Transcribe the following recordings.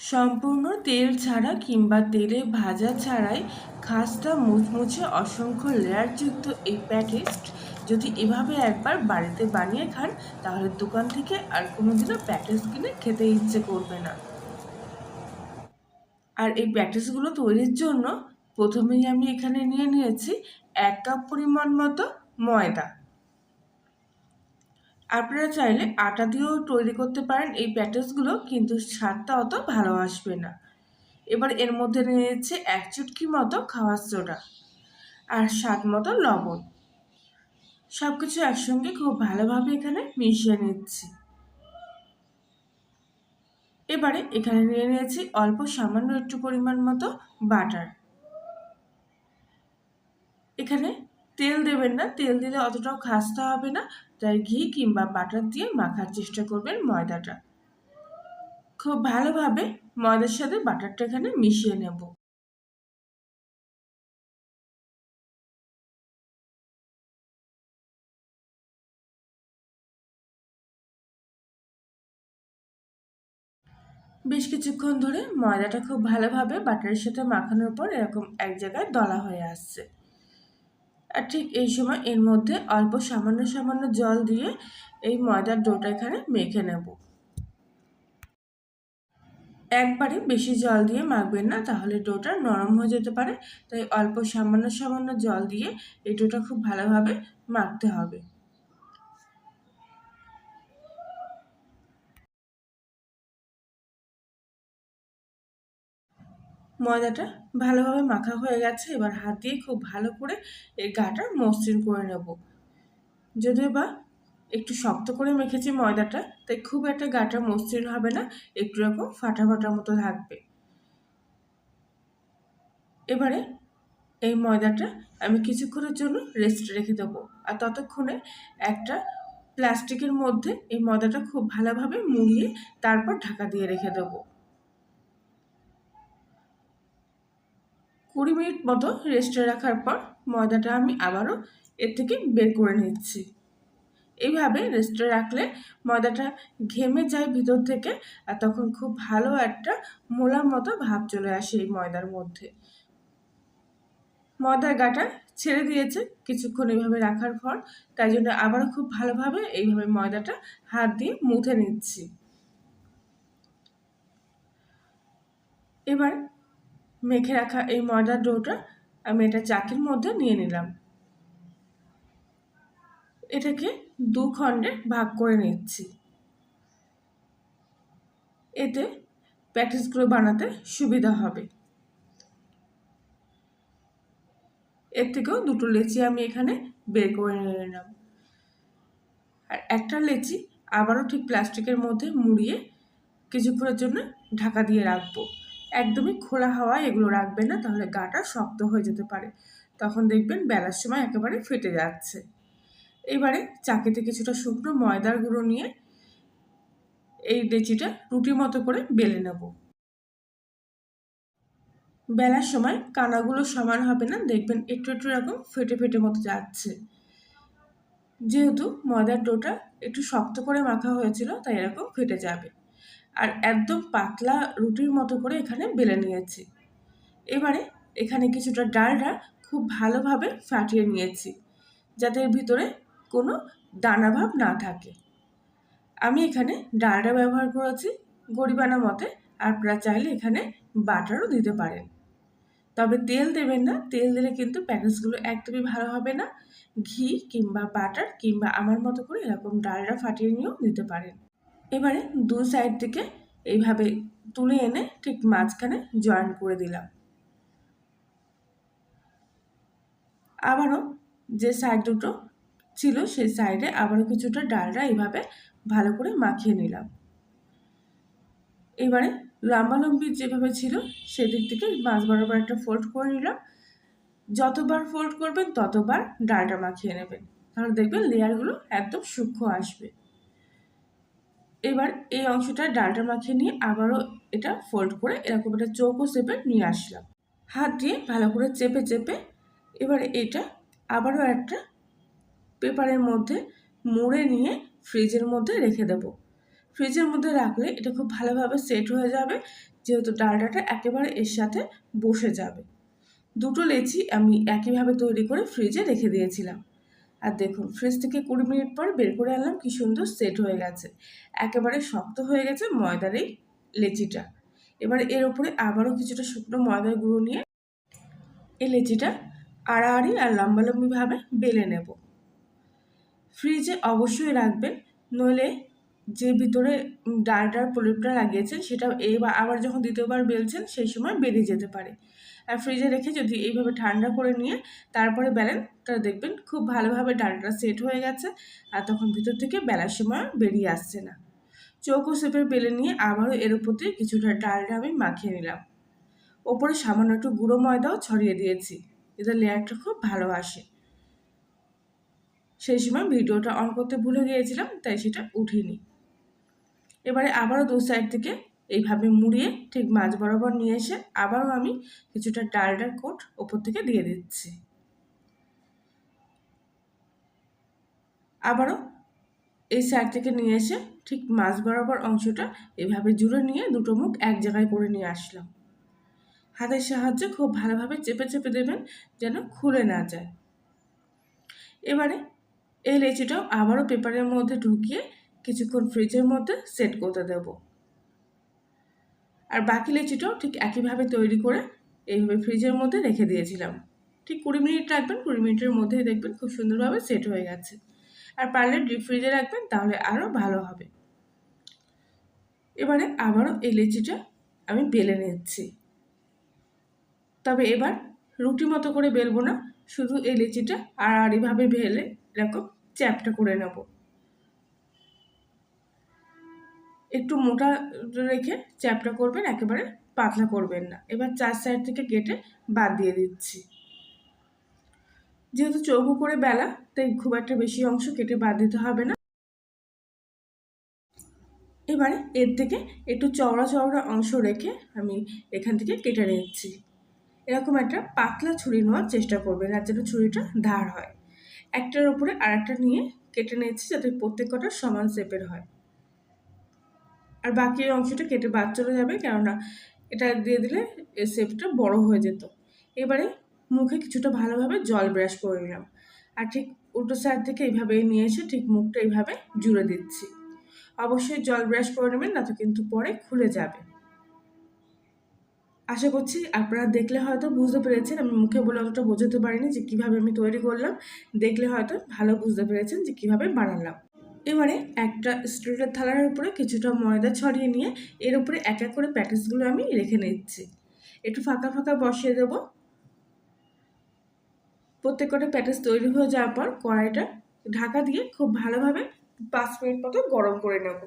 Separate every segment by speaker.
Speaker 1: সম্পূর্ণ তেল ছাড়া কিংবা তেলে ভাজা ছাড়াই খাসটা মুচমুচে অসংখ্য লেয়ারযুক্ত এই প্যাকেট যদি এভাবে একবার বাড়িতে বানিয়ে খান, তাহলে দোকান থেকে আর কোনোদিনও প্যাকেজ কিনে খেতে ইচ্ছে করবে না। আর এই প্যাকেজগুলো তৈরির জন্য প্রথমেই আমি এখানে নিয়ে নিয়েছি এক কাপ পরিমাণ মতো ময়দা। আপনারা চাইলে আটা দিয়েও তৈরি করতে পারেন। এই প্যাটেসগুলো কিন্তু স্বাদটা অত ভালো আসবে না। এবার এর মধ্যে নিয়েছে এক চুটকি মতো খাওয়ার সোডা আর স্বাদ মতো লবণ। সব কিছু একসঙ্গে খুব ভালোভাবে এখানে মিশিয়ে নিচ্ছি। এবারে এখানে নিয়ে নিয়েছি অল্প সামান্য একটু পরিমাণ মতো বাটার। এখানে তেল দেবেন না। তেল দিলে অতটাও খাস্তা হবে না। তাই ঘি কিংবা বাটার দিয়ে মাখার চেষ্টা করবেন ময়দাটা। খুব ভালোভাবে ময়দার সাথে বাটারটা এখানে মিশিয়ে নেব। বেশ কিছুক্ষণ ধরে ময়দাটা খুব ভালোভাবে বাটারের সাথে মাখানোর পর এরকম এক জায়গায় দলা হয়ে আসছে। আর ঠিক এই সময় এর মধ্যে অল্প সামান্য সামান্য জল দিয়ে এই ময়দার ডোটা এখানে মেখে নেব। একবারে বেশি জল দিয়ে মাখবেন না, তাহলে ডোটা নরম হয়ে যেতে পারে। তাই অল্প সামান্য সামান্য জল দিয়ে এই ডোটা খুব ভালোভাবে মাখতে হবে। ময়দাটা ভালোভাবে মাখা হয়ে গেছে। এবার হাত দিয়ে খুব ভালো করে এই গাটা মসৃণ করে নেব। যদিও বা একটু শক্ত করে মেখেছি ময়দাটা, তাই খুব একটা গাটা মসৃণ হবে না, একটু রকম ফাটা ফাটার মতো থাকবে। এবারে এই ময়দাটা আমি কিছুক্ষণের জন্য রেস্ট রেখে দেবো। আর ততক্ষণে একটা প্লাস্টিকের মধ্যে এই ময়দাটা খুব ভালোভাবে মুড়িয়ে তারপর ঢাকা দিয়ে রেখে দেবো। কুড়ি মিনিট মতো রেস্টে রাখার পর ময়দাটা আমি আবারও এর থেকে বের করে নিচ্ছি। এইভাবে রেস্টে রাখলে ময়দাটা ঘেমে যায় ভিতর থেকে আর তখন খুব ভালো একটা মোলার মতো ভাব চলে আসে এই ময়দার মধ্যে। ময়দার গাটা ছেড়ে দিয়েছে কিছুক্ষণ এইভাবে রাখার পর, তাই জন্য আবারও খুব ভালোভাবে এইভাবে ময়দাটা হাত দিয়ে মুথে নিচ্ছি। এবার মেখে রাখা এই ময়দার ডোটা আমি এটা চাকির মধ্যে নিয়ে নিলাম। এটাকে দু খণ্ডে ভাগ করে নিচ্ছি। এতে প্যাটিসগুলো বানাতে সুবিধা হবে। এর থেকেও দুটো লেচি আমি এখানে বের করে নিলাম। আর একটা লেচি আবারও ঠিক প্লাস্টিকের মধ্যে মুড়িয়ে কিছুক্ষণের জন্য ঢাকা দিয়ে রাখব। একদমই খোলা হাওয়ায় এগুলো রাখবেন না, তাহলে গাটা শক্ত হয়ে যেতে পারে। তখন দেখবেন বেলার সময় একেবারে ফেটে যাচ্ছে। এবারে চাকিতে কিছুটা শুকনো ময়দার গুঁড়ো নিয়ে এই ডেচিটা রুটির মতো করে বেলে নেব। বেলার সময় কানাগুলো সমান হবে না, দেখবেন একটু একটু এরকম ফেটে ফেটে মতো যাচ্ছে। যেহেতু ময়দার ডোটা একটু শক্ত করে মাখা হয়েছিল, তাই এরকম ফেটে যাবে। আর একদম পাতলা রুটির মতো করে এখানে বেলে নিয়েছি। এবারে এখানে কিছুটা ডালটা খুব ভালোভাবে ফাটিয়ে নিয়েছি, যাতে ভিতরে কোনো দানাভাব না থাকে। আমি এখানে ডালটা ব্যবহার করেছি গরিবানা মতে, আপনারা চাইলে এখানে বাটারও দিতে পারেন। তবে তেল দেবেন না, তেল দিলে কিন্তু প্যাকেজগুলো একদমই ভালো হবে না। ঘি কিংবা বাটার কিংবা আমার মতো করে এরকম ডালটা ফাটিয়ে নিয়েও দিতে পারেন। এবারে দু সাইড থেকে এইভাবে তুলে এনে ঠিক মাঝখানে জয়েন করে দিলাম। আবারও যে সাইড দুটো ছিল সেই সাইডে আবারও কিছুটা ডালটা এইভাবে ভালো করে মাখিয়ে নিলাম। এবারে লম্বালম্বি যেভাবে ছিল সেদিক থেকে মাছ বরাবর একটা ফোল্ড করে নিলাম। যতবার ফোল্ড করবেন ততবার ডালটা মাখিয়ে নেবেন। তাহলে দেখবেন লেয়ারগুলো একদম সূক্ষ্ম আসবে। এবার এই অংশটা ডালটা মাখিয়ে নিয়ে আবারও এটা ফোল্ড করে এরকম একটা চৌকো চেপে নিয়ে আসলাম। হাত দিয়ে ভালো করে চেপে চেপে এবার এটা আবারও একটা পেপারের মধ্যে মুড়ে নিয়ে ফ্রিজের মধ্যে রেখে দেব। ফ্রিজের মধ্যে রাখলে এটা খুব ভালোভাবে সেট হয়ে যাবে, যেহেতু ডালডাটা একেবারে এর সাথে বসে যাবে। দুটো লেচি আমি একইভাবে তৈরি করে ফ্রিজে রেখে দিয়েছিলাম। আর দেখুন ফ্রিজ থেকে কুড়ি মিনিট পর বের করে আনলাম, কি সুন্দর সেট হয়ে গেছে। একেবারে শক্ত হয়ে গেছে ময়দার এই লেচিটা। এবার এর উপরে আবারও কিছুটা শুকনো ময়দার গুঁড়ো নিয়ে এই লেচিটা আড়াআড়ি আর লম্বালম্বিভাবে বেলে নেব। ফ্রিজে অবশ্যই রাখবেন, নইলে যে ভিতরে ডালটার প্রলেপটা লাগিয়েছেন সেটা এবার, আবার যখন দ্বিতীয়বার বেলছেন, সেই সময় বেরিয়ে যেতে পারে। আর ফ্রিজে রেখে যদি এইভাবে ঠান্ডা করে নিয়ে, তারপরে বেলেন, তাহলে দেখবেন খুব ভালোভাবে ডালটা সেট হয়ে গেছে, আর তখন ভিতর থেকে বেলার সময় বেরিয়ে আসছে না। চৌকো শেপের বেলে নিয়ে আবারও এর উপর দিয়ে কিছুটা ডালটা আমি মাখিয়ে নিলাম। ওপরে সামান্য একটু গুঁড়ো ময়দাও ছড়িয়ে দিয়েছি এদের লেয়ারটা খুব ভালো আসে। সেই সময় ভিডিওটা অন করতে ভুলে গিয়েছিলাম, তাই সেটা উঠিনি। এবারে আবারও দু সাইড থেকে এইভাবে মুড়িয়ে ঠিক মাছ বরাবর নিয়ে এসে আবারও আমি কিছুটা ডালডার কোট ওপর থেকে দিয়ে দিচ্ছি। আবারও এই সাইড থেকে নিয়ে এসে ঠিক মাছ বরাবর অংশটা এভাবে জুড়ে নিয়ে দুটো মুখ এক জায়গায় করে নিয়ে আসলাম। হাতের সাহায্যে খুব ভালোভাবে চেপে চেপে দেবেন যেন খুলে না যায়। এবারে এই লেচিটাও আবারও পেপারের মধ্যে ঢুকিয়ে কিছুক্ষণ ফ্রিজের মধ্যে সেট করতে দেব। আর বাকি লেচিটাও ঠিক একইভাবে তৈরি করে এইভাবে ফ্রিজের মধ্যে রেখে দিয়েছিলাম। ঠিক কুড়ি মিনিট রাখবেন, কুড়ি মিনিটের মধ্যেই দেখবেন খুব সুন্দরভাবে সেট হয়ে গেছে। আর পারলে ডিপ ফ্রিজে রাখবেন, তাহলে আরও ভালো হবে। এবারে আবারও এই লেচিটা আমি বেলে নিচ্ছি। তবে এবার রুটি মতো করে বেলবো না, শুধু এই লেচিটা আর আড়িভাবে ভেলে এরকম চ্যাপটা করে নেব। একটু মোটা রেখে চ্যাপটা করবেন, একেবারে পাতলা করবেন না। এবার চার সাইড থেকে কেটে বাদ দিয়ে দিচ্ছি। যেহেতু চৌকো করে বেলা, তাই খুব একটা বেশি অংশ কেটে বাদ দিতে হবে না। এবারে এর থেকে একটু চওড়া চওড়া অংশ রেখে আমি এখান থেকে কেটে নিচ্ছি। এরকম একটা পাতলা ছুরি নেওয়ার চেষ্টা করবেন, আর যেন ছুরিটা ধার হয়। একটার উপরে আর নিয়ে কেটে নিয়েছি যাতে প্রত্যেক কটা সমান শেপের হয়। আর বাকি অংশটা কেটে বাদ চলে যাবে, কেননা এটা দিয়ে দিলে শেপটা বড় হয়ে যেত। এবারে মুখে কিছুটা ভালোভাবে জল ব্রাশ করে নিলাম। আর ঠিক উল্টো সাইড থেকে এইভাবে নিয়ে এসে ঠিক মুখটা এইভাবে জুড়ে দিচ্ছি। অবশ্যই জল ব্রাশ করে নেবেন, না তো কিন্তু পরে খুলে যাবে। আশা করছি আপনারা দেখলে হয়তো বুঝতে পেরেছেন, আমি মুখে বলে অতটা বোঝাতে পারিনি যে কীভাবে আমি তৈরি করলাম। দেখলে হয়তো ভালো বুঝতে পেরেছেন যে কীভাবে বানালাম। এবারে একটা স্টিলের থালার উপরে কিছুটা ময়দা ছড়িয়ে নিয়ে এর উপরে এক এক করে প্যাকেটসগুলো আমি রেখে নিচ্ছি। একটু ফাঁকা ফাঁকা বসিয়ে দেবো। প্রত্যেক কটা তৈরি হয়ে যাওয়ার পর কড়াইটা ঢাকা দিয়ে খুব ভালোভাবে পাঁচ মিনিট মতো গরম করে নেব।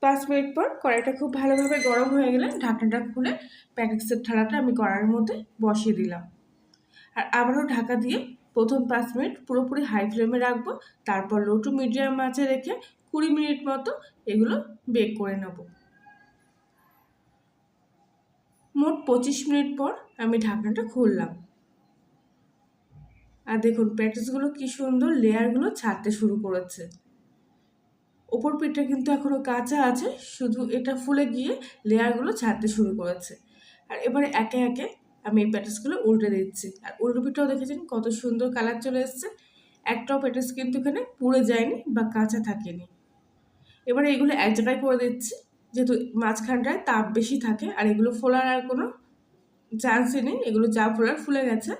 Speaker 1: পাঁচ মিনিট পর কড়াইটা খুব ভালোভাবে গরম হয়ে গেলে ঢাকনাটা খুলে প্যাকেটসের থালাটা আমি কড়াইয়ের মধ্যে বসিয়ে দিলাম। আর আবারও ঢাকা দিয়ে প্রথম পাঁচ মিনিট পুরোপুরি হাই ফ্লেমে রাখব, তারপর লো টু মিডিয়াম মাছে রেখে কুড়ি মিনিট মতো এগুলো বেক করে নেব। মোট পঁচিশ মিনিট পর আমি ঢাকনাটা খুললাম। আর দেখুন প্যাটিসগুলো কি সুন্দর লেয়ারগুলো ছাড়তে শুরু করেছে। ওপর পিঠটা কিন্তু এখনও কাঁচা আছে, শুধু এটা ফুলে গিয়ে লেয়ারগুলো ছাড়তে শুরু করেছে। আর এবারে একে একে আমি এই প্যাটিসগুলো উল্টে দিচ্ছি। আর উল্টো পিঠটাও দেখেছেন? কত সুন্দর কালার চলে এসছে। একটাও প্যাটিস কিন্তু এখানে পুড়ে যায়নি বা কাঁচা থাকেনি। এবারে এগুলো এক জায়গায় করে দিচ্ছি। যেহেতু মাঝখানটায় তাপ বেশি থাকে আর এগুলো ফোলার আর কোনো চান্সই নেই। এগুলো যা ফোলার ফুলে গেছে।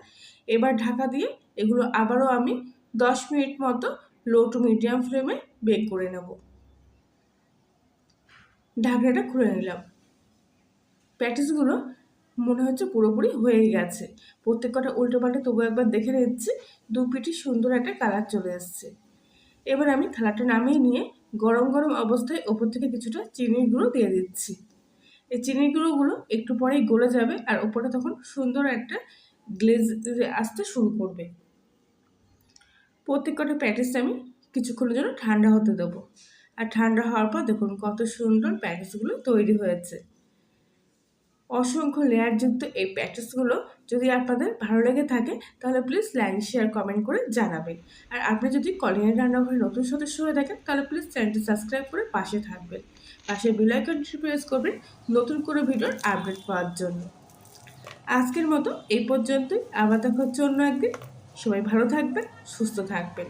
Speaker 1: এবার ঢাকা দিয়ে এগুলো আবারও আমি দশ মিনিট মতো লো টু মিডিয়াম ফ্লেমে বেক করে নেব। ঢাকনাটা খুলে নিলাম। প্যাটিসগুলো মনে হচ্ছে পুরোপুরি হয়ে গেছে। প্রত্যেক কটা উল্টো পাল্টে তবু একবার দেখে নিচ্ছি, দু পিঠি সুন্দর একটা কালার চলে এসছে। এবার আমি থালাটা নামিয়ে নিয়ে গরম গরম অবস্থায় ওপর থেকে কিছুটা চিনির গুঁড়ো দিয়ে দিচ্ছি। এই চিনির গুঁড়োগুলো একটু পরেই গলে যাবে আর ওপরে তখন সুন্দর একটা গ্লেজ আসতে শুরু করবে। প্রত্যেক কটা প্যাটিস আমি কিছুক্ষণের জন্য ঠান্ডা হতে দেবো। আর ঠান্ডা হওয়ার পর দেখুন কত সুন্দর প্যাটিসগুলো তৈরি হয়েছে। অসংখ্য লেয়ারযুক্ত এই প্যাটিসগুলো যদি আপনাদের ভালো লেগে থাকে, তাহলে প্লিজ লাইক শেয়ার কমেন্ট করে জানাবেন। আর আপনি যদি কলিনের রান্নাঘরে নতুন সদস্য হয়ে থাকেন, তাহলে প্লিজ চ্যানেলটি সাবস্ক্রাইব করে পাশে থাকবেন। পাশে বেলাইকনটি প্রেস করবেন নতুন করে ভিডিওর আপডেট পাওয়ার জন্য। আজকের মতো এই পর্যন্তই। আবার দেখা হচ্ছে অন্য একদিন। সবাই ভালো থাকবেন, সুস্থ থাকবেন।